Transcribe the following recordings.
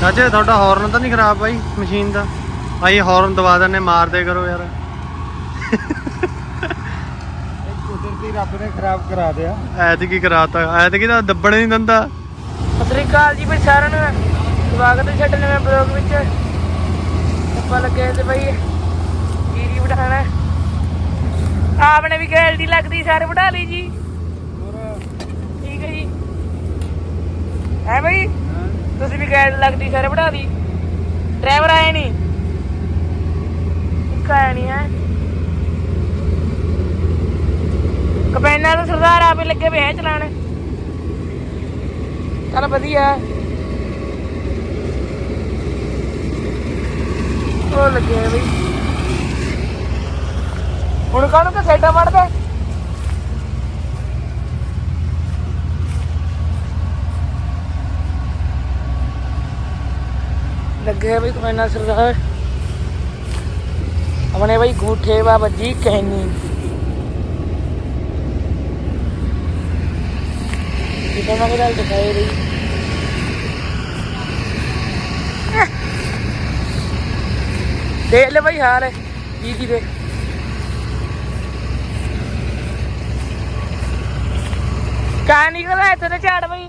ਚਾਚੇ ਤੁਹਾਡਾ ਹਾਰਨ ਤਾਂ ਨਹੀਂ ਖਰਾਬ ਬਾਈ ਮਸ਼ੀਨ ਦਾ। ਆਈ ਹਾਰਨ ਦਵਾ ਦਿੰਨੇ ਮਾਰਦੇ ਕਰੋ ਯਾਰ। ਕੁਦਰਤੀ ਰੱਬ ਨੇ ਖਰਾਬ ਕਰਾ ਦਿਆ। ਐਤਕੀ ਕਰਾਤਾ ਐਤਕੀ ਤਾਂ ਦੱਬਣ ਨਹੀਂ ਦਿੰਦਾ। ਸਤਿ ਸ੍ਰੀ ਅਕਾਲ ਜੀ ਵੀ ਸਾਰਿਆਂ ਨੂੰ। ਸਵਾਗਤ ਹੈ ਛੱਡ ਨਵੇਂ ਬਲੌਗ ਵਿੱਚ। ਆਪਾਂ ਲੱਗੇ ਤੇ ਬਈ ਜੀਰੀ ਬਿਠਾਣਾ ਆਪਨੇ ਵੀ ਗੈਲ ਦੀ ਲੱਗਦੀ ਸਾਰੇ ਬਿਠਾ ਲਈ ਜੀ। ਠੀਕ ਹੈ ਜੀ। ਹੈ ਬਈ? ਤੁਸੀਂ ਵੀ ਗੈਰ ਲੱਗਦੀ ਸਾਰੇ ਬਿਠਾ ਦੀ। ਡਰਾਈਵਰ ਆਇਆ ਨਹੀਂ। ਇੱਕ ਆਇਆ ਨਹੀਂ, ਹੈ। ਕਪੈਨਾ ਤਾਂ ਸਰਦਾਰ ਆਪੇ ਲੱਗੇ ਪਏ, ਹੈ, ਚਲਾਣ। ਚੱਲ ਵਧੀਆ। ਉਹ ਲੱਗੇ ਬਈ। ਹੁਣ ਕਾਹਨੂੰ ਕਿ ਸਾਈਡਾਂ ਵੜਦਾ? ਲੱਗੇ ਆ ਬਈ ਕਮੈਨਾ ਸਰਦਾਰ। ਆਪਣੇ ਬਈ ਗੂਠੇ ਵਾ ਵੱਜੀ ਕਹਿਨੀ ਕਿਤੇ ਨਾ ਕਿਤੇ ਦਿਖਾਈ ਰਹੀ ਦੇਖ ਲੈ ਬਈ ਹਾਲ ਜੀ ਜੀ ਦੇ ਕਾ ਨਿਕਲਦਾ ਇੱਥੇ ਤੇ ਝਾੜ ਬਈ।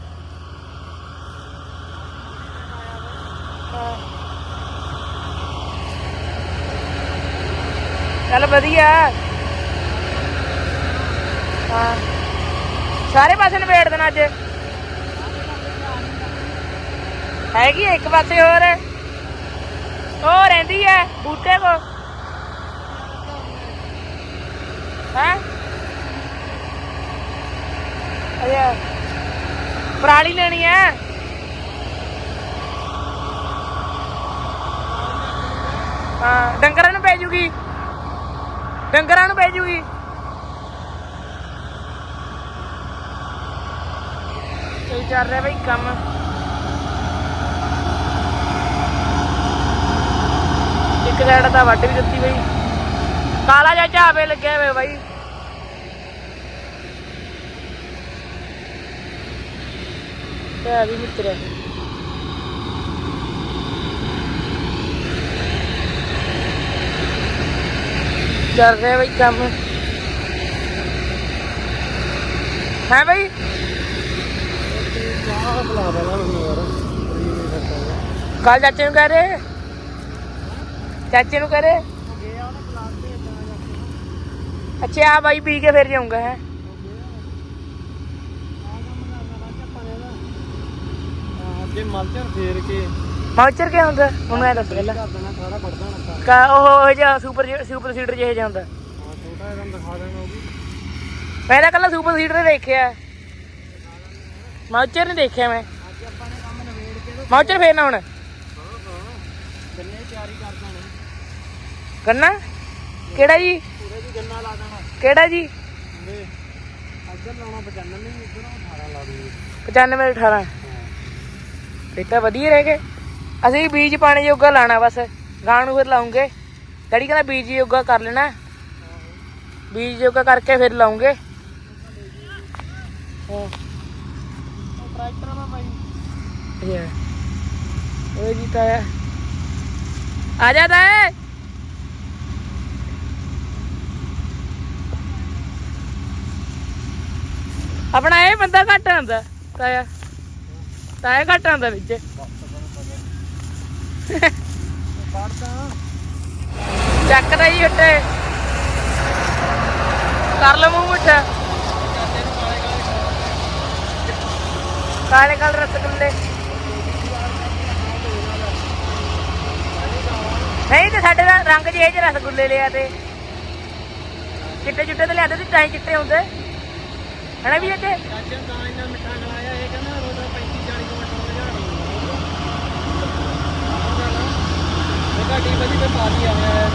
ਚੱਲ ਵਧੀਆ। ਹਾਂ। ਸਾਰੇ ਪਾਸੇ ਨਵੇੜ ਦੇਣਾ ਅੱਜ। ਹੈਗੀ ਆ ਇੱਕ ਪਾਸੇ ਹੋਰ। ਉਹ ਰਹਿੰਦੀ ਐ ਬੂਟੇ ਕੋ ਹੈ? ਅਜਾ ਪਰਾਲੀ ਲੈਣੀ ਐ ਹਾਂ ਡੰਗਰਾਂ ਨੂੰ ਪੈ ਜੂਗੀ ਡੰਗਰਾਂ ਨੂੰ ਪੈ ਜੂਗੀ। ਸਹੀ ਚੱਲ ਰਿਹਾ ਬਈ ਕੰਮ। ਇੱਕ ਸਾਈਡ ਤਾਂ ਵੱਢ ਵੀ ਦਿੱਤੀ ਬਈ। ਕਾਲਾ ਜਿਹਾ ਝਾਵੇ ਲੱਗਿਆ ਹੋਇਆ ਬਾਈ। ਤੇ ਵੀ ਮਿੱਤਰ ਚੱਲ ਰਿਹਾ ਬਈ ਕੰਮ। ਹੈ ਬਈ? ਕੱਲ ਚਾਚੇ ਨੂੰ ਕਹਿ ਰਹੇ ਚਾਚੇ ਨੂੰ ਕਹਿ ਰਹੇ ਅੱਛਾ, ਆ ਬਾਈ ਪੀ ਕੇ ਫਿਰ ਜਾਊਂਗਾ, ਹੈ। ਅੱਗੇ ਮਲਚਰ ਫੇਰ ਕੇ। ਮਾਚਰ ਕੀ ਹੁੰਦਾ ਮੈਨੂੰ ਐ ਦੱਸ ਪਹਿਲਾਂ। ਦੇਣਾ ਸਾਰਾ ਪੜਦਾ ਨਾ ਕਾ ਉਹ ਜਿਹਾ ਸੁਪਰ ਸੁਪਰ ਸੀਡਰ ਜਿਹਾ ਜਾਂਦਾ ਹਾਂ ਛੋਟਾ ਜਿਹਾ ਦਿਖਾ ਦੇਣਾ ਉਹ ਵੀ ਮੈਂ ਤਾਂ ਕੱਲਾ ਸੁਪਰ ਸੀਡਰ ਦੇਖਿਆ। ਮਾਚਰ ਨਹੀਂ ਦੇਖਿਆ ਮੈਂ। ਅੱਜ ਆਪਾਂ ਨੇ ਕੰਮ ਨਵੇੜ ਕੇ ਤੇ ਮਾਚਰ ਫੇਰਨਾ ਹੁਣ। ਹਾਂ ਗੰਨੇ? ਤਿਆਰੀ ਕਰ ਦੇਣੇ ਗੰਨਾ ਕਿਹੜਾ ਜੀ? ਪੂਰੇ ਦੀ ਗੰਨਾ ਲਾ ਦੇਣਾ ਕਿਹੜਾ ਜੀ? ਪੂਰੇ ਅੱਧਰ ਲਾਉਣਾ 95 ਨਹੀਂ ਇੱਧਰੋਂ 18 ਲਾ ਦੂੰਗੇ 95 18 ਇਹ ਤਾਂ ਵਧੀਆ ਰਹਿ ਗਏ। ਅਸੀਂ ਬੀਜ ਪਾਣੇ ਜੋਗਾ ਲਾਣਾ ਬਸ, ਗਾਂ ਨੂੰ ਫਿਰ ਲਾਉਂਗੇ। ਡੈਡੀ ਕਹਿੰਦਾ ਬੀਜ ਜੋਗਾ ਕਰ ਲੈਣਾ। ਬੀਜ ਜੋਗਾ ਕਰਕੇ ਫਿਰ ਲਾਉਂਗੇ। ਹਾਂ। ਆ ਬਾਈ ਇਹ ਉਹ ਜੀ ਆ ਜਾ ਤਾ। ਆਪਣਾ ਇਹ ਬੰਦਾ ਘਟ ਆਂਦਾ ਤਾਇਆ ਤਾਇਆ ਘਟ ਆਂਦਾ ਵਿੱਚ। ਚੱਕਦਾ ਜੀ ਉੱਤੇ। ਕਰ ਲਓ ਮੂੰਹ ਮਿੱਠਾ ਕਾਲੇ ਕਾਲੇ ਰਸਗੁੱਲੇ ਨਹੀਂ ਤੇ ਸਾਡੇ ਦਾ ਰੰਗ ਜਿਹੇ ਚ ਰਸਗੁੱਲੇ ਲਿਆ ਤੇ। ਚਿੱਟੇ ਚਿੱਟੇ ਤੇ ਲਿਆਦੇ ਸੀ ਤਾਂ ਚਿੱਟੇ ਹੁੰਦੇ ਹਣਾ ਵੀ ਇੱਥੇ ਚਾਚਾ ਤਾਂ? ਇੰਨਾ ਮਿੱਠਾ ਖਲਾਇਆ ਇਹ ਕਹਿੰਦਾ ਰੋਜ਼ 35 40 ਮਿੰਟ ਹੋ ਜਾਣਾ ਇਹ ਘਾਟੀ ਬਜੀ ਤੇ ਪਾਣੀ ਆ ਰਿਹਾ ਹੈ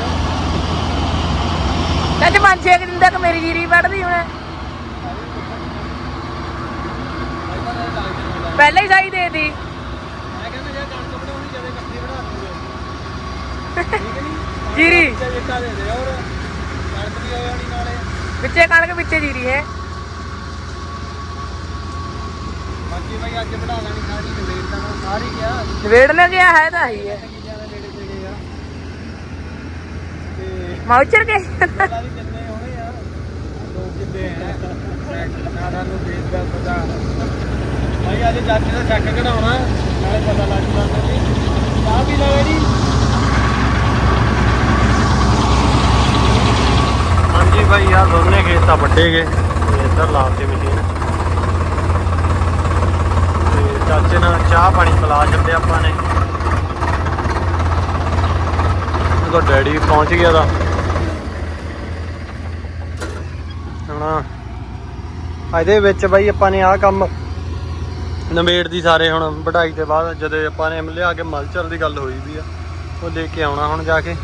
ਚੱਜ ਪੰਜ ਛੇ ਕੁ ਦਿਨ ਤੱਕ ਮੇਰੀ ਜੀਰੀ ਵੱਢਦੀ ਹੁਣ। ਪਹਿਲਾਂ ਹੀ ਸਾਈ ਦੇ ਦੀ ਮੈਂ ਕਹਿੰਦਾ ਜੇ ਕਣਕ ਬਣਾਉਣੀ ਜਦੇ ਇਕੱਠੀ ਬਣਾ ਦੂਗੇ। ਠੀਕ ਨਹੀਂ ਜੀਰੀ। ਤੇ ਜਿੱਟਾ ਦੇ ਦੇ ਔਰ ਕਣਕ ਵੀ ਹੋ ਜਾਣੀ ਨਾਲੇ। ਵਿੱਚੇ ਕਣਕ ਵਿੱਚੇ ਜੀਰੀ ਹੈ। ਬਾਕੀ ਭਾਈ ਅੱਜ ਬਣਾ ਲੈਣੀ ਸਾਰੀ ਨਵੇੜ ਤਾਂ ਸਾਰੀ ਗਿਆ ਨਵੇੜ ਨੇ ਗਿਆ ਹੈ ਤਾਂ ਹੀ ਹੈ ਚੀਜ਼ਾਂ ਦੇ ਨੇੜੇ ਤੇੜੇ ਆ ਤੇ ਮਾਉਚਰ ਕੇ ਪਤਾ ਕਿੰਨੇ ਹੋਣੇ ਆ ਦੋ ਕਿੱਲੇ ਆ ਸਾਰਾ ਨੂੰ ਵੇਚ ਦਾ ਪਤਾ ਭਾਈ ਅੱਜ ਚਾਚੇ ਦਾ ਚੱਕ ਕਢਾਉਣਾ ਨਾਲੇ ਪਤਾ ਲੱਗ ਜੂਗਾ ਮੈਨੂੰ ਚਾਹ ਪੀ ਲਵੇ ਜੀ ਹਾਂਜੀ ਬਾਈ ਆ ਦੋਨੇ ਖੇਤ ਤਾਂ ਵੱਡੇ ਗਏ। ਤੇ ਇੱਧਰ ਲਾਤੀ ਮਸ਼ੀਨ। ਤੇ ਚਾਚੇ ਨਾਲ ਚਾਹ ਪਾਣੀ ਪਿਲਾ ਛੱਡੇ ਆਪਾਂ ਨੇ। ਉਹਦਾ ਡੈਡੀ ਪਹੁੰਚ ਗਿਆ ਦਾ ਹਾਂ। ਇਹਦੇ ਵਿੱਚ ਬਾਈ ਆਪਾਂ ਨੇ ਆਹ ਕੰਮ ਨਵੇੜ ਦੀ ਸਾਰੇ ਹੁਣ ਵਢਾਈ ਦੇ ਬਾਅਦ, ਜਦੋਂ ਆਪਾਂ ਨੇ ਲਿਆ ਕੇ ਮਲਚਰ ਦੀ ਗੱਲ ਹੋਈ ਵੀ ਆ। ਉਹ ਲੈ ਕੇ ਆਉਣਾ ਹੁਣ ਜਾ ਕੇ।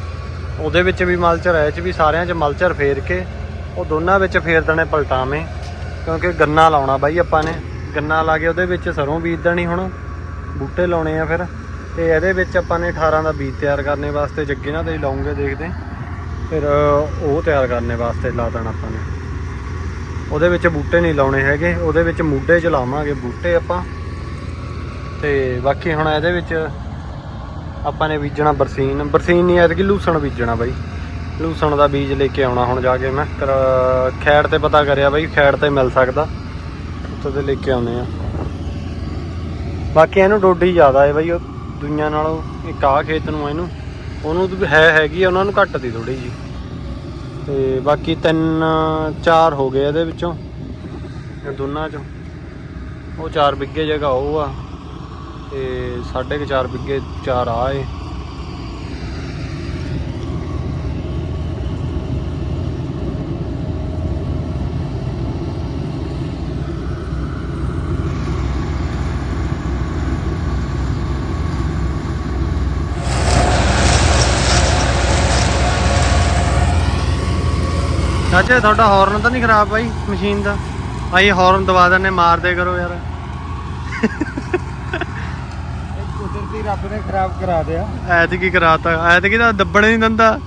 ਉਹਦੇ ਵਿੱਚ ਵੀ ਮਲਚਰ ਹੈ ਚ ਵੀ ਸਾਰਿਆਂ 'ਚ ਮਲਚਰ ਫੇਰ ਕੇ, ਉਹ ਦੋਨਾਂ ਵਿੱਚ ਫੇਰ ਦੇਣੇ ਪਲਟਾਵੇਂ। ਕਿਉਂਕਿ ਗੰਨਾ ਲਾਉਣਾ ਬਾਈ ਆਪਾਂ ਨੇ। ਗੰਨਾ ਲਾ ਕੇ ਉਹਦੇ ਵਿੱਚ ਸਰੋਂ ਬੀਜ ਦੇਣੀ ਹੁਣ। ਬੂਟੇ ਲਾਉਣੇ ਆ ਫਿਰ। ਤੇ ਇਹਦੇ ਵਿੱਚ ਆਪਾਂ ਨੇ 18 ਦਾ ਬੀਜ ਤਿਆਰ ਕਰਨੇ ਵਾਸਤੇ, ਜੱਗੇ ਨਾਲ ਤੇ ਲਾਉਂਗੇ ਦੇਖਦੇ। ਫਿਰ ਉਹ ਤਿਆਰ ਕਰਨੇ ਵਾਸਤੇ ਲਾ ਦੇਣਾ ਆਪਾਂ ਨੇ। ਉਹਦੇ ਵਿੱਚ ਬੂਟੇ ਨਹੀਂ ਲਾਉਣੇ ਹੈਗੇ ਉਹਦੇ ਵਿੱਚ ਮੁੱਢੇ ਚ ਲਾਵਾਂਗੇ ਬੂਟੇ ਆਪਾਂ। ਤੇ ਬਾਕੀ ਹੁਣ ਇਹਦੇ ਵਿੱਚ ਆਪਾਂ ਨੇ ਬੀਜਣਾ ਬਰਸੀਨ। ਬਰਸੀਨ ਨਹੀਂ ਐਤਕੀ ਲੂਸਣ ਬੀਜਣਾ ਬਾਈ। ਲੂਸਣ ਦਾ ਬੀਜ ਲੈ ਕੇ ਆਉਣਾ ਹੁਣ ਜਾ ਕੇ ਮੈਂ। ਖੈੜ ਤੇ ਪਤਾ ਕਰਿਆ ਬਾਈ ਖੈੜ ਤੇ ਮਿਲ ਸਕਦਾ। ਉੱਥੇ ਤੇ ਲੈ ਕੇ ਆਉਨੇ ਆ। ਬਾਕੀ ਇਹਨੂੰ ਡੋਡੀ ਜ਼ਿਆਦਾ ਹੈ ਬਾਈ ਉਹ ਦੁਨੀਆਂ ਨਾਲੋਂ ਇੱਕ ਆ ਖੇਤ ਨੂੰ ਇਹਨੂੰ। ਉਹਨੂੰ ਹੈ ਹੈਗੀ ਆ, ਉਹਨਾਂ ਨੂੰ ਘੱਟ ਦੀ ਥੋੜੀ ਜੀ ਤੇ ਬਾਕੀ ਤਿੰਨ, ਚਾਰ ਹੋ ਗਏ ਇਹਦੇ ਵਿੱਚੋਂ। ਇਹ ਦੋਨਾਂ ਚੋਂ। ਉਹ 4 ਬਿੱਗੇ ਜਗ੍ਹਾ ਉਹ ਆ। ਤੇ ਸਾਢੇ ਕੁ ਚਾਰ ਬਿੱਗੇ ਚਾਰ ਆ ਏ ਚਾਚਾ ਤੁਹਾਡਾ ਹਾਰਨ ਤਾਂ ਨਹੀਂ ਖਰਾਬ ਬਾਈ ਮਸ਼ੀਨ ਦਾ। ਆਈ ਹਾਰਨ ਦਵਾ ਦਿੰਨੇ ਮਾਰਦੇ ਕਰੋ ਯਾਰ। ਕੁਦਰਤੀ ਰੱਬ ਨੇ ਖਰਾਬ ਕਰਾ ਦਿਆ। ਐਤਕੀ ਕਰਾਤਾ ਐਤਕੀ ਤਾਂ ਦੱਬਣੇ ਨਹੀਂ ਦਿੰਦਾ।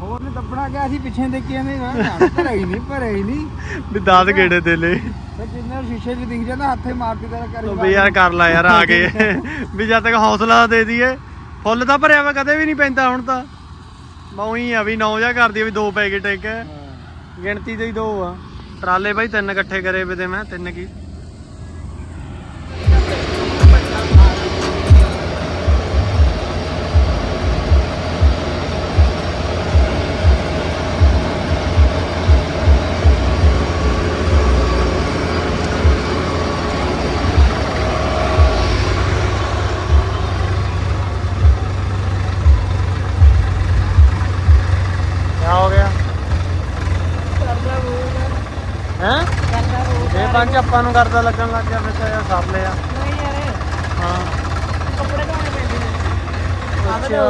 ਹੋਰ ਨੇ ਦੱਬਣਾ ਗਿਆ ਸੀ ਪਿੱਛੇ ਦੇਖੀ ਨੇ ਮੈਂ ਭਰੇ ਹੀ ਨਹੀਂ ਭਰੇ ਹੀ ਨਹੀਂ। ਵੀ ਦਾਦ ਗੇੜੇ ਦੇ ਲੈ ਤੇ ਜਿੰਨਾ ਸ਼ੀਸ਼ੇ 'ਚ ਦਿਖ ਜਾਂਦਾ ਹੱਥੇ ਮਾਰਦੀ ਤਰ੍ਹਾਂ ਕਰੀ ਵੀ ਯਾਰ ਕਰ ਲੈ ਯਾਰ ਆ ਕੇ। ਵੀ ਜਦ ਤੱਕ ਹੌਸਲਾ ਦੇ ਦਈਏ ਫੁੱਲ ਤਾਂ ਭਰਿਆ ਵਾ ਕਦੇ ਵੀ ਨਹੀਂ ਪੈਂਦਾ ਹੁਣ ਤਾਂ। ਮੌਈ ਆ ਵੀ ਨੌ ਜਾ ਕਰਦੀ ਵੀ ਦੋ ਪੈ ਗਏ ਟਿਕ ਗਿਣਤੀ ਦੇ ਹੀ ਦੋ ਆ। ਟਰਾਲੇ ਬਾਈ ਤਿੰਨ ਇਕੱਠੇ ਕਰੇ ਵੇ ਤੇ ਮੈਂ, ਤਿੰਨ ਕੀ? ਆਪਾਂ ਨੂੰ ਕਰਦਾ ਲੱਗਣ ਲੱਗ ਗਿਆ ਫਿਰ ਤਾਂ ਯਾਰ ਸਰ ਲਿਆ। ਨਹੀਂ ਯਾਰ ਹਾਂ। ਕੱਪੜੇ ਧੋਣੇ ਪੈਂਦੇ ਨੇ। ਅੱਛਾ।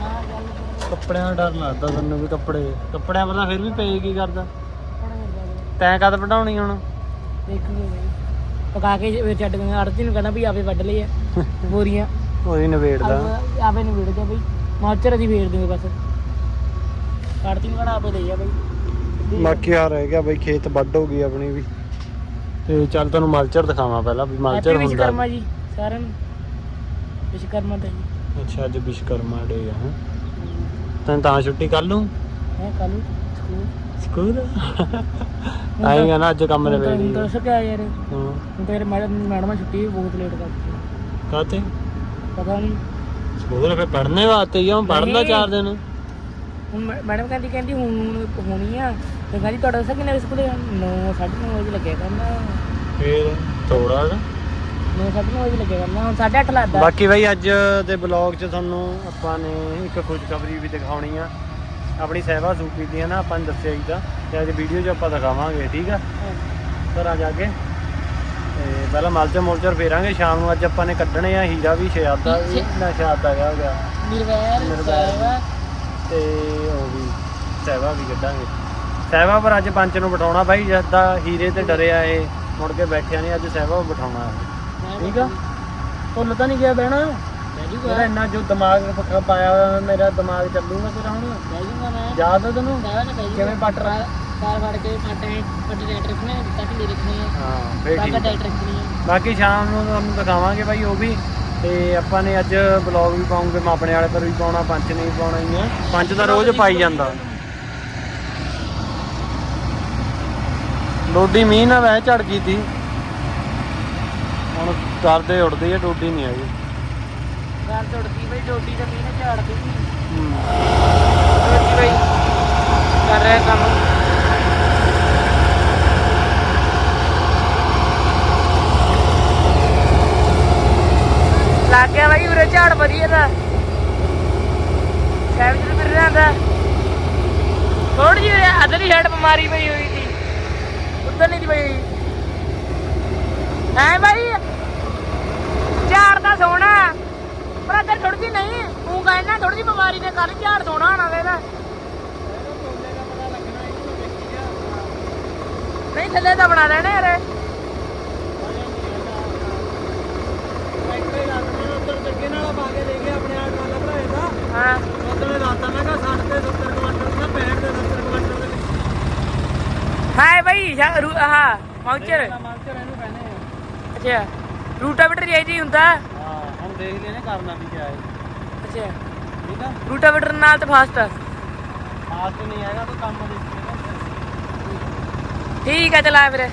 ਹਾਂ। ਗੱਲ ਕੱਪੜਿਆਂ ਦਾ ਡਰ ਲੱਗਦਾ ਤੈਨੂੰ ਵੀ ਕੱਪੜੇ। ਕੱਪੜਿਆਂ ਪਤਾ ਫਿਰ ਵੀ ਪਏ ਕੀ ਕਰਦਾ। ਤੈਂ ਕਦ ਵਢਾਉਣੀ ਹੁਣ? ਦੇਖੂਗੇ ਬਈ। ਪਕਾ ਕੇ ਵਿੱਚ ਛੱਡ ਗਏ ਆੜਤੀ ਨੂੰ ਕਹਿੰਦਾ ਵੀ ਆਪੇ ਵੱਢ ਲਏ ਆ ਬੋਰੀਆਂ। ਉਹੀ ਨਵੇੜਦਾ ਆਪ- ਆਪੇ ਨੂੰ ਵੇੜ ਗਿਆ ਬਈ ਮਾਚਰ ਅਸੀਂ ਵੇੜ ਦੂੰਗੇ ਬਸ। ਆੜਤੀ ਨੂੰ ਕਹਿੰਦਾ ਆਪੇ ਲਈ ਆ ਬਈ। ਬਾਕੀ ਆ ਰਹਿ ਗਿਆ ਬਈ ਖੇਤ ਵੱਢ ਹੋ ਗਈ ਆਪਣੀ ਵੀ। ਤੇ ਚੱਲ ਤੈਨੂੰ ਮਲਚਰ ਦਿਖਾਵਾਂ ਪਹਿਲਾਂ ਵੀ ਮਲਚਰ ਹੁੰਦਾ। ਵਿਸ਼ਕਰਮਾ ਜੀ ਸਾਰਿਆਂ ਨੂੰ। ਵਿਸ਼ਕਰਮਾ ਤੇ ਜੀ। ਅੱਛਾ ਅੱਜ ਵਿਸ਼ਕਰਮਾ ਡੇ ਆ ਹੈਂ। ਤੈਨੂੰ ਤਾਂ ਛੁੱਟੀ ਕਰ ਲੂੰ ਹੈ ਕੱਲ ਸਕੂਲ। ਸਕੂਲ? ਆਏਗਾ ਨਾ ਅੱਜ ਕੰਮ ਨਵੇੜੀ ਦੱਸ ਕਿਆ ਯਾਰ। ਹਾਂ। ਹੁਣ ਤੇਰੇ ਮੈਡਮ ਮੈਡਮਾਂ ਛੁੱਟੀ ਵੀ ਬਹੁਤ ਲੇਟ ਕਰਦੀ ਕਾਤੇ ਪਤਾ ਨਹੀਂ ਸਕੂਲ ਫੇ ਪੜਨੇ ਵਾਸਤੇ ਹੀ ਆ ਪੜ ਲੈ ਨਹੀਂ। ਚਾਰ ਦਿਨ। ਹੁਣ ਮੈ- ਮੈਡਮ ਕਹਿੰਦੀ ਕਹਿੰਦੀ ਹੁਣ ਹੋਣੀ ਆ। ਤੇ ਕਹਿੰਦੀ ਤੁਹਾਡਾ ਦੱਸਿਆ ਕਿੰਨੇ ਵਜੇ ਸਕੂਲੇ 9 9:30 ਵਜੇ ਲੱਗਿਆ ਕਰਨਾ। ਫੇਰ ਥੋੜਾ 9 9:30 ਵਜੇ ਲੱਗਿਆ ਕਰਨਾ। ਹੁਣ 8:30 ਲੱਗਦਾ। ਬਾਕੀ ਬਾਈ ਅੱਜ ਦੇ ਬਲੌਗ 'ਚ ਤੁਹਾਨੂੰ ਆਪਾਂ ਨੇ ਇੱਕ ਖੁਸ਼ਖਬਰੀ ਵੀ ਦਿਖਾਉਣੀ ਆ। ਆਪਣੀ ਸਹਿਬਾ ਸੂਪੀ ਦੀ ਹੈ ਨਾ ਆਪਾਂ ਨੇ ਦੱਸਿਆ ਹੀ ਤਾਂ। ਤੇ ਅੱਜ ਵੀਡੀਓ 'ਚ ਆਪਾਂ ਦਿਖਾਵਾਂਗੇ ਠੀਕ ਆ? ਘਰਾਂ ਜਾ ਕੇ। ਤੇ ਪਹਿਲਾਂ ਮਲਚਰ ਮੁਲਚਰ ਫੇਰਾਂਗੇ। ਸ਼ਾਮ ਨੂੰ ਅੱਜ ਆਪਾਂ ਨੇ ਕੱਢਣੇ ਆ ਹੀਰਾ ਵੀ ਸ਼ਿਆਦਾ ਵੀ। ਨਾ ਸ਼ਿਆਦਾ ਗਿਆ ਹੋ ਗਿਆ। ਨਿਰਵੈਰ ਨਿਰਵੈਰ। ਸਾਹਿਬਾ ਤੇ ਉਹ ਵੀ ਸਹਿਬਾ ਵੀ ਕੱਢਾਂਗੇ। ਸਹਿਬਾ ਪਰ ਅੱਜ ਪੰਚ ਨੂੰ ਬਿਠਾਉਣਾ ਬਾਈ ਜਦ ਹੀਰੇ ਤੇ ਡਰਿਆ ਇਹ ਮੁੜ ਕੇ ਬੈਠਿਆ ਨਹੀਂ ਅੱਜ ਸਹਿਬਾ ਬਿਠਾਉਣਾ ਠੀਕ ਆ? ਭੁੱਲ ਤਾਂ ਨਹੀਂ ਗਿਆ ਬਹਿਣਾ? ਮੇਰਾ ਇੰਨਾ ਜੋ ਦਿਮਾਗ ਪੱਕਾ ਪਾਇਆ ਹੋਇਆ ਮੇਰਾ ਦਿਮਾਗ ਚੱਲੂਗਾ ਤੇਰਾ ਹੁਣ? ਮੈਂ। ਯਾਦ ਆ ਤੈਨੂੰ? ਕਿਵੇਂ ਪੱਟ ਰਾ ਕਾਰ ਫੜ ਕੇ ਫਟੇ ਫਟੇ ਡਾਇਟ ਰੱਖਣੇ ਦਿੱਤਾ ਢਿੱਲੀ ਰੱਖਣੀ ਹਾਂ ਫੇਰ ਠੀਕ। ਡਾਇਟ ਰੱਖਣੀ ਬਾਕੀ ਸ਼ਾਮ ਨੂੰ ਤੁਹਾਨੂੰ ਦਿਖਾਵਾਂਗੇ ਬਾਈ ਉਹ ਵੀ ਤੇ ਆਪਾਂ ਨੇ ਅੱਜ ਬਲੌਗ ਵੀ ਪਾਉਂਗੇ ਮਾਪਣੇ ਵਾਲੇ ਪਰ ਵੀ ਪਾਉਣਾ ਪੰਚ ਨੇ ਵੀ ਪਾਉਣਾ ਹੀ ਆ। ਪੰਚ ਤਾਂ ਰੋਜ਼ ਪਾਈ ਜਾਂਦਾ। ਡੋਡੀ ਮੀਂਹ ਨਾਲ ਵਹਿ ਝੜ ਗਈ ਤੀ। ਹੁਣ ਕਰਦੇ ਉੜਦੀ ਹੈ ਡੋਡੀ ਨਹੀਂ ਆਈ ਗੱਲ ਟੁੱਟਦੀ ਬਈ ਡੋਡੀ ਤੇ ਮੀਂਹ ਨੇ ਝਾੜਦੀ ਸੀ। ਹੂੰ। ਡੋਡੀ ਬਈ ਕਰ ਰਿਹਾ ਕੰਮ। ਲੱਗ ਗਿਆ ਬਈ ਉਰੇ ਝਾੜ ਵਧੀਆ ਦਾ ਸੈਵ ਜੀ ਫਿਰ ਜਾਂਦਾ ਥੋੜੀ ਜਿਹੀ ਅਦਲੀ ਹੈਡ ਬਿਮਾਰੀ ਪਈ ਹੋਈ ਸੀ ਉੱਧਰ ਨਹੀਂ ਦੀ ਪਈ ਹੋਈ ਐ ਬਾਈ, ਝਾੜ ਦਾ ਸੋਹਣਾ ਪਰ ਅੱਧਰ ਥੋੜੀ ਜਿਹੀ ਨਹੀਂ, ਤੂੰ ਕਹਿੰਦਾ ਥੋੜੀ ਜਿਹੀ ਬਿਮਾਰੀ ਨੇ ਕੱਲ ਝਾੜ ਸੋਹਣਾ ਹੋਣਾ ਵੇਦਾ ਨਹੀਂ, ਥੱਲੇ ਤਾਂ ਬਣਾ ਲੈਣੇ ਯਾਰ। ਅੱਗੇ ਨਾਲ ਪਾ ਕੇ ਲੈ ਗਿਆ ਆਪਣੇ ਆਪ ਨਾਲ ਭਰਾਏ ਦਾ ਹਾਂ। ਉਹਨੇ ਰਾਤਾ ਮੈਂ ਕਿਹਾ 60 ਤੇ 70 ਕੁਆਂਟਲ ਦਾ 65 ਤੇ 70 ਕੁਆਂਟਲ ਸ਼ਾ- ਰੂ- ਆਹ ਮਾਊਚਰ ਮਾਸਟਰ ਇਹਨੂੰ ਕਹਿੰਦੇ ਆ ਅੱਛਾ ਰੂਟਾਵੀਟਰ ਇਹ ਜੀ ਹੁੰਦਾ ਹਾਂ ਹੁਣ ਦੇਖ ਲੈਨੇ ਕਰਨਾ ਵੀ ਕਿਆ ਹੈ ਅੱਛਾ ਠੀਕ ਆ ਰੂਟਾਵੀਟਰ ਨਾਲ ਤਾਂ ਫਾਸਟ ਫਾਸਟ ਨਹੀਂ ਹੈਗਾ ਤਾਂ ਕੰਮ ਦੇਖੀਏ ਠੀਕ ਹੈ ਚਲਾ ਫਿਰ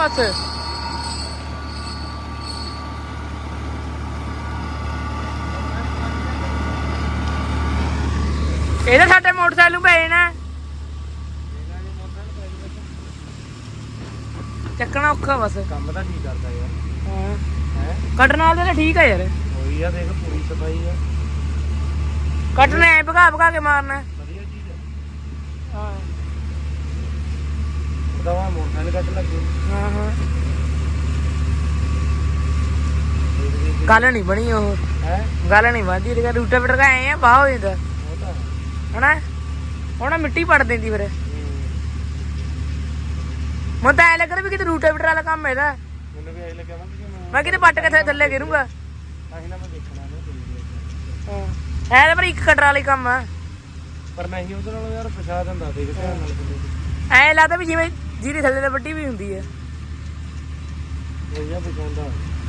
ਆ ਕਰਨਾ ਬਸ ਇਹ ਤਾਂ ਸਾਡੇ ਮੋਟਰਸਾਈਕਲ ਨੂੰ ਨਾ। ਚੱਕਣਾ ਔਖਾ ਬਸ। ਕੰਮ ਤਾਂ ਠੀਕ ਕਰਦਾ ਯਾਰ। ਹਾਂ। ਹੈ? ਕੱਟਣ ਵਾਲੇ ਤਾਂ ਠੀਕ ਆ ਯਾਰ। ਹੋਈ ਆ ਦੇਖ ਪੂਰੀ ਸਫ਼ਾਈ ਆ। ਕੱਟਣਾ ਐ ਭਗਾ ਭਗਾ ਕੇ ਮਾਰਨਾ। ਵਧੀਆ ਚੀਜ਼ ਆ। ਹਾਂ। ਦਵਾ ਮੋਟਰਸਾਈਕਲ ਕੱਟ ਲੱਗੇ। ਹਾਂ ਹਾਂ। ਗੱਲ ਨਹੀਂ ਬਣੀ ਉਹ। ਹੈ? ਗੱਲ ਨਹੀਂ ਬਣਦੀ ਇਹਦੇ ਰੂਟਾ ਬਿਟਰ ਐ ਆ ਬਾਹ ਹੋ ਜਾਂਦਾ। ਹੈ। ਹਨਾ? ਉਹਨਾਂ ਮਿੱਟੀ ਪੜ ਦਿੰਦੀ ਫਿਰ। ਹੂੰ। ਮੈਂ ਤਾਂ ਐ ਲੱਗ ਰਿਹਾ ਵੀ ਕਿਤੇ ਰੂਟਾ ਬਿਟਰ ਵਾਲਾ ਕੰਮ ਇਹਦਾ। ਮੈਨੂੰ ਵੀ ਐ ਲੱਗਿਆ ਵਾ ਕਿ ਮੈਂ ਮੈਂ ਕਿਤੇ ਪੱਟ ਕੇ ਥੱਲੇ- ਗਿਰੂੰਗਾ। ਆਹੀ ਨਾ ਮੈਂ ਦੇਖਣਾ ਨਾ ਕੋਈ ਹਾਂ। ਐ ਤਾਂ ਪਰ ਇੱਕ ਕਟਰ ਵਾਲਾ ਹੀ ਕੰਮ ਆ। ਪਰ ਨਹੀਂ ਉਹਦੇ ਨਾਲ ਯਾਰ ਪਛਾ ਦਿੰਦਾ ਦੇਖ ਧਿਆਨ ਨਾਲ। ਐ ਲੱਗਦਾ ਵੀ ਜਿਵੇਂ ਜੀਰੀ ਥੱਲੇ ਤੇ ਵੱਡੀ ਵੀ ਹੁੰਦੀ ਹੈ।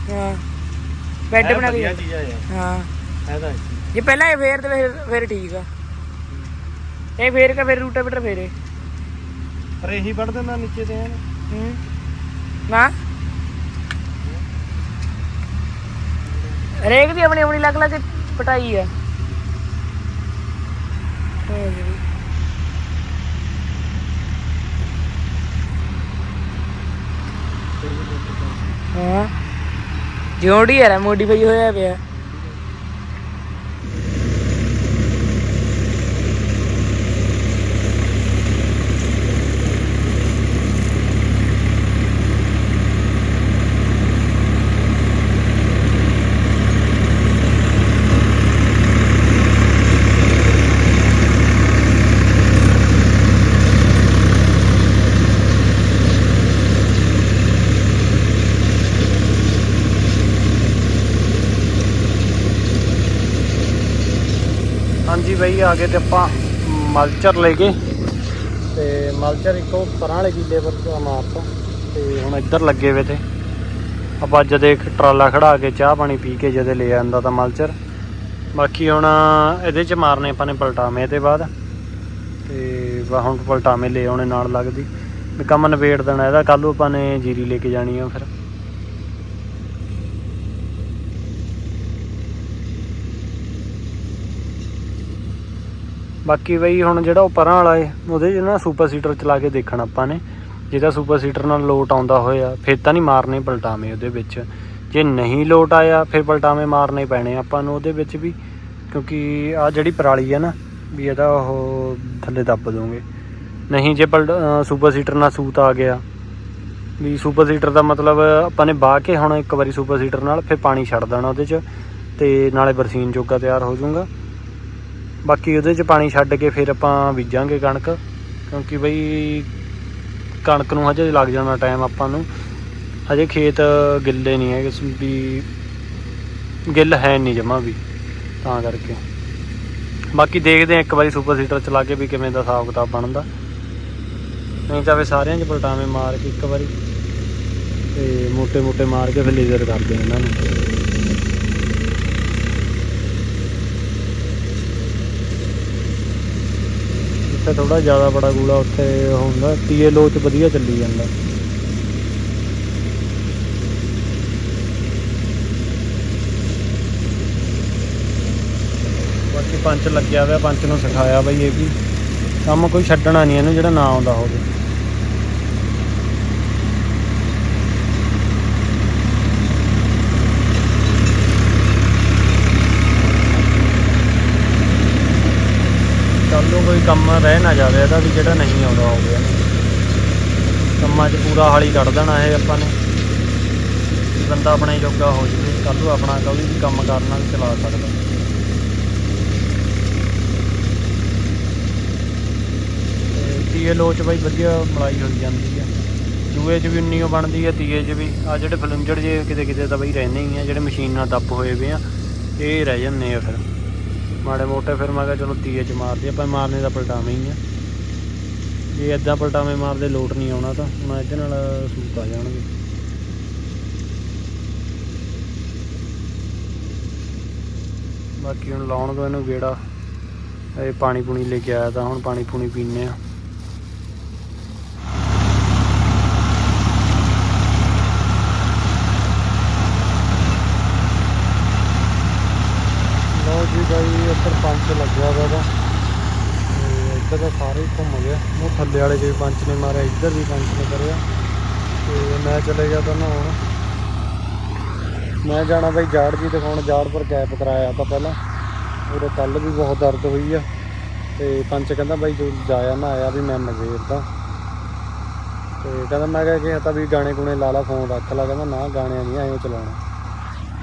ਇਹ ਬੈੱਡ ਬਣਾ ਕੇ ਚੀਜ਼ ਆ ਯਾਰ। ਹਾਂ। ਇਹ ਤਾਂ ਅੱਛੀ ਜੇ ਪਹਿਲਾਂ ਇਹ ਫੇਰ ਤੇ ਫਿਰ ਫਿਰ ਠੀਕ ਆ। ਇਹ ਫੇਰ ਕੇ ਫਿਰ ਰੂਟਾ ਬਿਟਰ ਫੇਰੇ। ਪਰ ਇਹੀ ਵੱਢ ਦਿੰਦਾ ਨੀਚੇ ਤੇ ਐਨ ਹੂੰ। ਨਾ। ਰੇਕ ਦੀ ਆਪਣੀ ਆਪਣੀ ਲੱਗ ਲੱਗ ਪਟਾਈ ਆ। ਹਾਂ ਜਿਉਂ ਜੋੜੀ ਯਾਰ ਮੋਡੀਫਾਈ ਹੋਇਆ ਪਿਆ। ਬਈ, ਆ ਗਏ ਤੇ ਆਪਾਂ ਮਲਚਰ ਲੈ ਕੇ। ਤੇ ਮਲਚਰ ਇੱਕੋ ਪਰਾਂ ਵਾਲੇ ਕਿੱਲੇ ਪਰ ਮਾਰਤਾ ਤੇ। ਹੁਣ ਇੱਧਰ ਲੱਗੇ ਵੇ ਤੇ। ਆਪਾਂ ਜਦੇ ਇੱਕ ਟਰਾਲਾ ਖੜਾ ਕੇ ਚਾਹ ਪਾਣੀ ਪੀ ਕੇ ਜਦੇ ਲੈ ਆਂਦਾ ਤਾਂ ਮਲਚਰ। ਬਾਕੀ ਹੁਣ ਇਹਦੇ ਚ ਮਾਰਨੇ ਆਪਾਂ ਨੇ ਪਲਟਾਵੇਂ ਤੇ ਬਾਅਦ। ਤੇ ਵਾ ਹੁਣ ਪਲਟਾਵੇਂ ਲੈ ਆਉਣੇ ਨਾਲ ਲੱਗਦੀ। ਵੀ ਕੰਮ ਨਵੇੜ ਦੇਣਾ, ਇਹਦਾ ਕੱਲ੍ਹ ਨੂੰ ਆਪਾਂ ਨੇ ਜੀਰੀ ਲੈ ਕੇ ਜਾਣੀ ਆ ਫਿਰ। ਬਾਕੀ ਬਈ ਹੁਣ ਜਿਹੜਾ ਉਹ ਪਰਾਂ ਵਾਲਾ ਏ, ਉਹਦੇ 'ਚ ਨਾ ਸੁਪਰ ਸੀਟਰ ਚਲਾ ਕੇ ਦੇਖਣਾ ਆਪਾਂ ਨੇ। ਜਿਹਦਾ ਸੁਪਰ ਸੀਟਰ ਨਾਲ ਲੋਟ ਆਉਂਦਾ ਹੋਇਆ, ਫਿਰ ਤਾਂ ਨਹੀਂ ਮਾਰਨੇ ਪਲਟਾਵੇਂ ਉਹਦੇ ਵਿੱਚ। ਜੇ ਨਹੀਂ ਲੋਟ ਆਇਆ, ਫਿਰ ਪਲਟਾਵੇਂ ਮਾਰਨੇ ਪੈਣੇ ਆਪਾਂ ਨੂੰ ਉਹਦੇ ਵਿੱਚ ਵੀ। ਕਿਉਂਕਿ ਆ ਜਿਹੜੀ ਪਰਾਲੀ ਹੈ ਨਾ, ਵੀ ਇਹਦਾ ਉਹ ਥੱਲੇ ਦੱਬ ਦੋਗੇ। ਨਹੀਂ ਜੇ ਪਲਟ ਸੁਪਰ ਸੀਟਰ ਨਾਲ ਸੂਤ ਆ ਗਿਆ, ਵੀ ਸੁਪਰ ਸੀਟਰ ਦਾ ਮਤਲਬ ਆਪਾਂ ਨੇ ਬਾਹ ਕੇ ਹੁਣ ਇੱਕ ਵਾਰੀ ਸੁਪਰ ਸੀਟਰ ਨਾਲ, ਫਿਰ ਪਾਣੀ ਛੱਡ ਦੇਣਾ ਉਹਦੇ 'ਚ, ਤੇ ਨਾਲੇ ਬਰਸੀਨ ਜੋਗਾ ਤਿਆਰ ਹੋ ਜਾਊਗਾ। ਬਾਕੀ ਉਹਦੇ 'ਚ ਪਾਣੀ ਛੱਡ ਕੇ ਫਿਰ ਆਪਾਂ ਬੀਜਾਂਗੇ ਕਣਕ, ਕਿਉਂਕਿ ਬਈ ਕਣਕ ਨੂੰ ਹਜੇ ਲੱਗ ਜਾਣਾ ਟਾਈਮ ਆਪਾਂ ਨੂੰ। ਹਜੇ ਖੇਤ ਗਿੱਲੇ ਨਹੀਂ ਹੈਗੇ ਵੀ ਗਿੱਲ ਹੈ ਨਹੀਂ ਜਮਾ ਵੀ, ਤਾਂ ਕਰਕੇ। ਬਾਕੀ ਦੇਖਦੇ ਆ ਇੱਕ ਵਾਰੀ ਸੁਪਰ ਸੀਟਰ ਚਲਾ ਕੇ ਵੀ ਕਿਵੇਂ ਦਾ ਹਿਸਾਬ ਕਿਤਾਬ ਬਣਦਾ। ਨਹੀਂ ਤਾਂ ਸਾਰਿਆਂ 'ਚ ਪਲਟਾਵੇਂ ਮਾਰ ਕੇ ਇੱਕ ਵਾਰੀ। ਤੇ ਮੋٹے ਮੋٹے ਮਾਰ ਕੇ ਫਿਰ ਲੇਜ਼ਰ ਕਰਦੇ ਇਹਨਾਂ ਨੂੰ। ਜਿੱਥੇ ਥੋੜਾ ਜ਼ਿਆਦਾ ਬੜਾ ਗੂੜਾ ਉੱਥੇ ਹੁੰਦਾ, ਤੀਏ ਲੋ ਵਧੀਆ ਚੱਲੀ ਜਾਂਦਾ। ਬਾਕੀ ਪੰਚ ਲੱਗਿਆ ਹੋਇਆ ਪੰਚ ਨੂੰ ਸਿਖਾਇਆ ਬਈ ਇਹ ਵੀ। ਕੰਮ ਕੋਈ ਛੱਡਣਾ ਨਹੀਂ, ਇਹਨੂੰ ਜਿਹੜਾ ਨਾ ਆਉਂਦਾ ਹੋਵੇ ਚੱਲ ਨੂੰ ਕੋਈ ਕੰਮ ਰਹਿ ਨਾ ਜਾਵੇ, ਇਹਦਾ ਵੀ ਜਿਹੜਾ ਨਹੀਂ ਆਉਂਦਾ ਹੋਵੇ ਕੰਮਾਂ 'ਚ ਪੂਰਾ ਹਾਲੀ ਕੱਢ ਦੇਣਾ ਇਹ ਆਪਾਂ ਨੇ। ਵੀ ਬੰਦਾ ਆਪਣੇ ਯੋਗਾ ਹੋ ਜਵੇ ਕੱਲ ਨੂੰ ਆਪਣਾ ਕੋਈ ਵੀ ਕੰਮ ਕਰਨਾ ਵੀ ਚਲਾ ਸਕਦਾ। ਤੇ ਚ ਬਾਈ ਵਧੀਆ ਮਲਾਈ ਹੋਈ ਜਾਂਦੀ ਆ। ਜੂਏ ਚ ਵੀ ਉਨੀ ਓ ਬਣਦੀ ਆ, ਤੀਏ ਚ ਵੀ ਆ ਜਿਹੜੇ ਫਲੁੰਜੜ ਜੇ ਕਿਤੇ ਕਿਤੇ ਤਾਂ ਬਈ ਰਹਿੰਦੇ ਹੀ ਆ, ਜਿਹੜੇ ਮਸ਼ੀਨ ਨਾਲ ਦੱਬ ਹੋਏ ਵੇ ਆ, ਇਹ ਰਹਿ ਜਾਂਦੇ ਆ ਫਿਰ। ਮਾੜੇ ਮੋਟੇ ਫਿਰ ਮੈਂ ਕਿਹਾ ਚਲੋ ਤੀਏ ਚ ਮਾਰਦੇ ਆਪਾਂ ਮਾਰਨੇ ਦਾ ਪਲਟਾਵੇਂ ਹੀ ਆ। ਜੇ ਇਦਾਂ ਪਲਟਾਵੇਂ ਮਾਰਦੇ ਲੋਟ ਨਹੀਂ ਆਉਣਾ ਤਾਂ ਹੁਣ ਇਹਦੇ ਨਾਲ ਸੂਤ ਆ ਜਾਣਗੇ। ਬਾਕੀ ਹੁਣ ਲਾਉਣ ਤੋਂ ਇਹਨੂੰ ਗੇੜਾ, ਇਹ ਪਾਣੀ ਪੂਣੀ ਲੈ ਕੇ ਆਇਆ ਤਾਂ ਹੁਣ ਪਾਣੀ ਪੂਣੀ ਪੀਨੇ ਆ ਜੀ ਬਾਈ ਲੱਗਿਆ ਹੋਇਆ ਵਾ। ਤੇ ਇੱਧਰ ਦਾ ਸਾਰੇ ਘੁੰਮ ਗਿਆ ਉਹ ਥੱਲੇ ਵਾਲੇ ਜੇ ਪੰਚ ਨੇ ਮਾਰਿਆ, ਇੱਧਰ ਵੀ ਪੰਚ ਨੇ ਕਰਿਆ। ਤੇ ਮੈਂ ਚਲੇ ਗਿਆ ਤਾਂ ਨਹਾਉਣ। ਮੈਂ ਜਾਣਾ ਬਾਈ ਜਾੜ ਜੀ ਦਿਖਾਉਣ ਜਾੜ ਪਰ ਕੈਪ ਕਰਾਇਆ ਤਾਂ ਪਹਿਲਾਂ। ਉਹਦੇ ਕੱਲ ਵੀ ਬਹੁਤ ਦਰਦ ਹੋਈ ਆ। ਤੇ ਪੰਚ ਕਹਿੰਦਾ ਬਾਈ ਤੂੰ ਜਾਇਆ ਨਾ ਆਇਆ ਵੀ ਮੈਂ ਨਵੇੜਦਾ। ਤੇ ਕਹਿੰਦਾ ਮੈਂ ਕਿਹਾ ਕਿ ਤਾਂ ਵੀ ਗਾਣੇ ਗੁਣੇ ਲਾ ਲਾ, ਫੋਨ ਰੱਖ ਲਾ। ਕਹਿੰਦਾ ਨਾ, ਗਾਣਿਆਂ ਨਹੀਂ ਐਂ ਚਲਾਉਣਾ।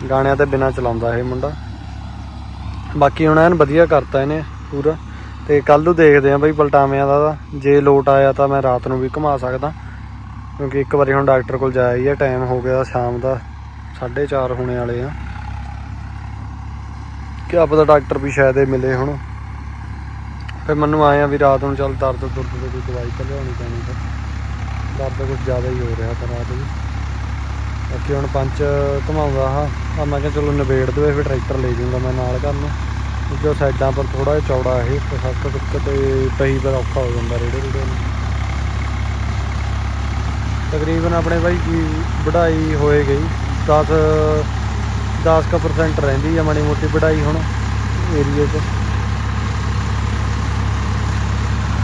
ਗਾਣਿਆਂ ਤੇ ਬਿਨਾ ਚਲਾਉਂਦਾ ਇਹ ਮੁੰਡਾ। ਬਾਕੀ ਹੁਣ ਐਨ ਵਧੀਆ ਕਰਤਾ ਇਹਨੇ ਪੂਰਾ। ਤੇ ਕੱਲ ਨੂੰ ਦੇਖਦੇ ਆਂ ਬਈ ਪਲਟਾਵਿਆਂ ਦਾ ਜੇ ਲੋਟ ਆਇਆ ਤਾਂ ਮੈਂ ਰਾਤ ਨੂੰ ਵੀ ਘੁਮਾ ਸਕਦਾ। ਕਿਉਂਕਿ ਇੱਕ ਵਾਰੀ ਹੁਣ ਡਾਕਟਰ ਕੋਲ ਜਾਇਆ ਹੀ ਆ, ਟਾਈਮ ਹੋ ਗਿਆ ਸ਼ਾਮ ਦਾ 4:30 ਹੋਣੇ ਵਾਲੇ ਆ। ਕਿਆ ਪਤਾ ਡਾਕਟਰ ਵੀ ਸ਼ਾਇਦ ਇਹ ਮਿਲੇ ਹੁਣ। ਫਿਰ ਮੈਨੂੰ ਆਇਆ ਵੀ ਰਾਤ ਨੂੰ ਚੱਲ ਦਰਦ ਦੁਰਦ ਦੀ ਕੋਈ ਦਵਾਈ ਤਾਂ ਲਿਆਉਣੀ ਪੈਣੀ ਤਾਂ ਦਰਦ ਕੁਝ ਜ਼ਿਆਦਾ ਹੀ ਹੋ ਰਿਹਾ ਤਾਂ ਰਾਤ ਵੀ ਬਾਕੀ ਹੁਣ ਪੰਚ ਘਮਾਉਂਦਾ ਆ ਤਾਂ ਮੈਂ ਕਿਹਾ ਚਲੋ ਨਿਬੇੜ ਦੇਵੇ, ਫਿਰ ਟਰੈਕਟਰ ਲੈ ਜਾਊਂਗਾ ਮੈਂ ਨਾਲ ਘਰ ਨੂੰ। ਕਿਉਂਕਿ ਉਹ ਸਾਈਡਾਂ ਪਰ ਥੋੜਾ ਜਿਹਾ ਚੌੜਾ ਇਹ, ਤੇ ਸੱਤ ਟੁੱਕ ਤੇ ਪਹੀ ਪਰ ਔਖਾ ਹੋ ਜਾਂਦਾ ਰੇੜੇ ਰੇੜੇ ਨੂੰ। ਤਕਰੀਬਨ ਆਪਣੇ ਬਾਈ ਕੀ ਵਢਾਈ ਹੋਏ ਗਈ। 10 10 ਪਰਸੈਂਟ ਰਹਿੰਦੀ ਆ ਮਾੜੀ ਮੋਟੀ ਵਢਾਈ ਹੁਣ ਏਰੀਏ 'ਚ।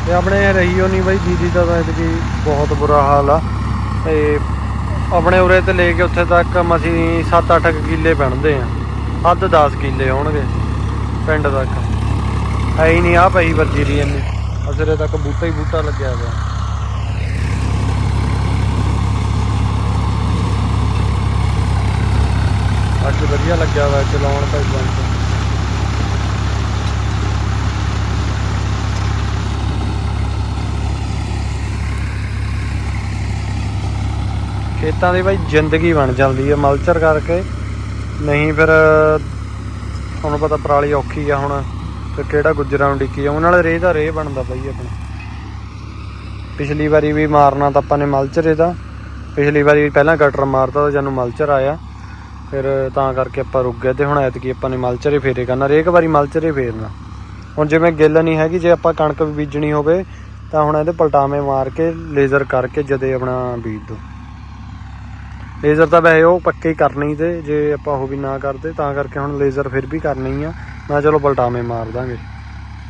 ਤੇ ਆਪਣੇ ਰਹੀਓ ਨਹੀਂ ਬਾਈ ਦੀਦੀ ਦਾ ਤਾਂ ਇਤਕੀ ਬਹੁਤ ਬੁਰਾ ਹਾਲ ਆ। ਤੇ ਆਪਣੇ ਉਰੇ ਤੇ ਲੈ ਕੇ ਉੱਥੇ ਤੱਕ ਅਸੀਂ 7-8 ਕਿੱਲੇ ਬਣਦੇ ਆ ਹੱਦ 10 ਕਿੱਲੇ ਹੋਣਗੇ ਪਿੰਡ ਤੱਕ। ਹੈ ਹੀ ਨਹੀਂ ਆ ਪਈ ਵਰਜੀ ਦੀ ਇੰਨੀ। ਅਸਰੇ ਤੱਕ ਬੂਟਾ ਹੀ ਬੂਟਾ ਲੱਗਿਆ ਹੋਇਆ। ਅੱਜ ਵਧੀਆ ਲੱਗਿਆ ਵਾ ਚਲਾਉਣ ਤਾਂ ਬੰਦ। ਖੇਤਾਂ ਦੀ ਬਾਈ ਜ਼ਿੰਦਗੀ ਬਣ ਜਾਂਦੀ ਹੈ ਮਲਚਰ ਕਰਕੇ। ਨਹੀਂ ਫਿਰ, ਤੁਹਾਨੂੰ ਪਤਾ ਪਰਾਲੀ ਔਖੀ ਆ ਹੁਣ, ਤੇ ਕਿਹੜਾ ਗੁੱਜਰਾਂ ਨੂੰ ਡਿੱਕੀ ਉਹਨਾਂ ਨਾਲ ਰੇਹ ਦਾ ਰੇਹ ਬਣਦਾ ਬਾਈ ਆਪਣਾ। ਪਿਛਲੀ ਵਾਰੀ ਵੀ ਮਾਰਨਾ ਤਾਂ ਆਪਾਂ ਨੇ ਮਲਚਰ ਇਹਦਾ। ਪਿਛਲੀ ਵਾਰੀ ਪਹਿਲਾਂ ਕਟਰ ਮਾਰਤਾ ਤਾਂ ਜਾਨੂੰ ਮਲਚਰ ਆਇਆ, ਫਿਰ ਤਾਂ ਕਰਕੇ ਆਪਾਂ ਰੁਕ ਗਏ ਤੇ ਹੁਣ ਐਤਕੀ ਆਪਾਂ ਨੇ ਮਲਚਰ ਹੀ ਫੇਰੇ ਕਰਨਾ। ਹਰੇਕ ਵਾਰੀ ਮਲਚਰ ਹੀ ਫੇਰਨਾ। ਹੁਣ ਜਿਵੇਂ ਗਿੱਲ ਨਹੀਂ ਹੈਗੀ, ਜੇ ਆਪਾਂ ਕਣਕ ਬੀਜਣੀ ਹੋਵੇ, ਤਾਂ ਹੁਣ ਇਹਦੇ ਪਲਟਾਵੇਂ ਮਾਰ ਕੇ, ਲੇਜ਼ਰ ਕਰਕੇ ਜਦੇ ਆਪਣਾ ਬੀਜ ਦੋ। ਲੇਜ਼ਰ ਤਾਂ ਵੈਸੇ ਉਹ ਪੱਕੇ ਹੀ ਕਰਨੀ ਤੇ ਜੇ ਆਪਾਂ ਉਹ ਵੀ ਨਾ ਕਰਦੇ ਤਾਂ ਕਰਕੇ ਹੁਣ ਲੇਜ਼ਰ ਫਿਰ ਵੀ ਕਰਨੀ ਆ। ਮੈਂ ਚਲੋ ਪਲਟਾਵੇਂ ਮਾਰ ਦਾਂਗੇ।